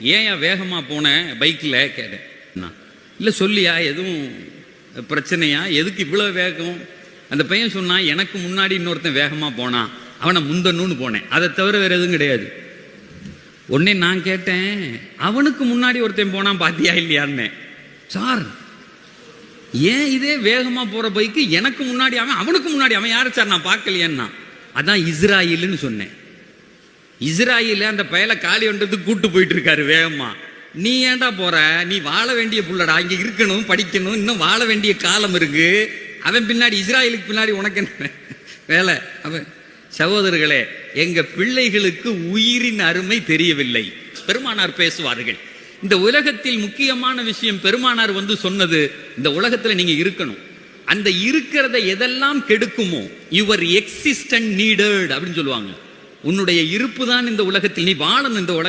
ஏன் வேகமாக போனேன் பைக்கில் கேட்டேன். நான் இல்லை சொல்லியா எதுவும் பிரச்சனையா? எதுக்கு இவ்வளோ வேகம்? அந்த பையன் சொன்னான் எனக்கு முன்னாடி இன்னொருத்தன் வேகமாக போனான் அவனை முந்தணும்னு போனேன். அதை தவிர வேறு எதுவும் கிடையாது. உடனே நான் கேட்டேன் அவனுக்கு முன்னாடி ஒருத்தன் போனான் பாத்தியா இல்லையான்னு? சார் ஏன் இதே வேகமாக போகிற பைக்கு எனக்கு முன்னாடி அவன் அவனுக்கு முன்னாடி அவன் யார் சார்? நான் பார்க்கலையேன்னா. அதான் இஸ்ராயில்னு சொன்னேன். இஸ்ராயில அந்த பயலை காலி ஒன்றதுக்கு கூட்டு போயிட்டு இருக்காரு வேகமா. நீ ஏன்டா போற? நீ வாழ வேண்டிய புள்ளடா. இங்க இருக்கணும் படிக்கணும் இன்னும் வாழ வேண்டிய காலம் இருக்கு. அவன் பின்னாடி இஸ்ராயலுக்கு பின்னாடி உனக்கு என்ன வேலை? அவன் சகோதரர்களே எங்க பிள்ளைகளுக்கு உயிரின் அருமை தெரியவில்லை. பெருமானார் பேசுவார்கள். இந்த உலகத்தில் முக்கியமான விஷயம் பெருமானார் வந்து சொன்னது இந்த உலகத்துல நீங்க இருக்கணும். அந்த இருக்கிறத எதெல்லாம் கெடுக்குமோ யுவர் எக்ஸிஸ்டன்ட் நீடட் அப்படின்னு சொல்லுவாங்க. உன்னுடைய இருப்பு தான் இந்த உலகத்தில். நீ வாழணும் இந்த உலக